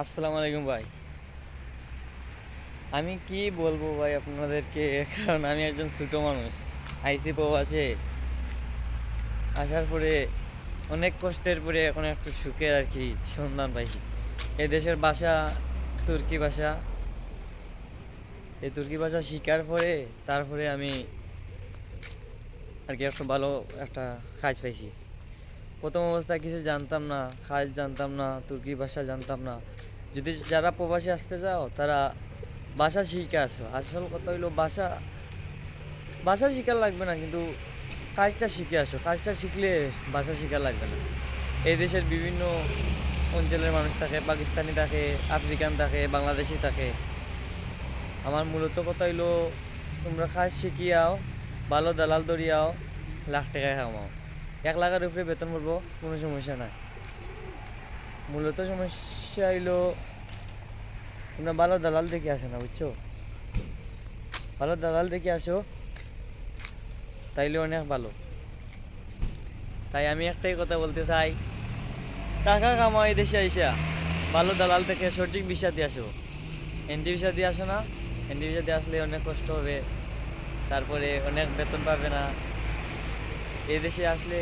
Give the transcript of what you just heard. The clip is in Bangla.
আসসালামু আলাইকুম ভাই। আমি কি বলব ভাই আপনাদেরকে? কারণ আমি একজন ছোটো মানুষ। আইসি আছে আসার পরে অনেক কষ্টের পরে এখন একটু সুখের আর কি সন্ধান পাইছি এই দেশের ভাষা, তুর্কি ভাষা। এই তুর্কি ভাষা শিকার পরে তারপরে আমি আর কি একটা ভালো একটা কাজ পাইছি। প্রথম অবস্থায় কিছু জানতাম না কাজ জানতাম না, তুর্কি ভাষা জানতাম না। যদি যারা প্রবাসী আসতে চাও, তারা ভাষা শিখে আসো। আসল কথা হইল ভাষা ভাষা শিখার লাগবে না, কিন্তু কাজটা শিখে আসো। কাজটা শিখলে ভাষা শিখার লাগবে না। এই দেশের বিভিন্ন অঞ্চলের মানুষ থাকে, পাকিস্তানি থাকে, আফ্রিকান থাকে, বাংলাদেশি থাকে। আমার মূলত কথা হইল, তোমরা কাজ শিখিয়াও ভালো দালাল দরিয়াও লাখ টাকায় কামাও। এক লাখের উপরে বেতন বলব, কোনো সমস্যা নাই। মূলত সমস্যা হইল, তোমরা ভালো দালাল দেখে আসো না, বুঝছ? ভালো দালাল দেখে আসো, তাইলে অনেক ভালো। তাই আমি একটাই কথা বলতে চাই, টাকা কামাই দেশে আইসা। ভালো দালাল থেকে সঠিক বিষা দিয়ে আসো। এনটি বিষা দিয়ে আসো না এনটি বিষা দিয়ে আসলে অনেক কষ্ট হবে। তারপরে অনেক বেতন পাবে না। এই দেশে আসলে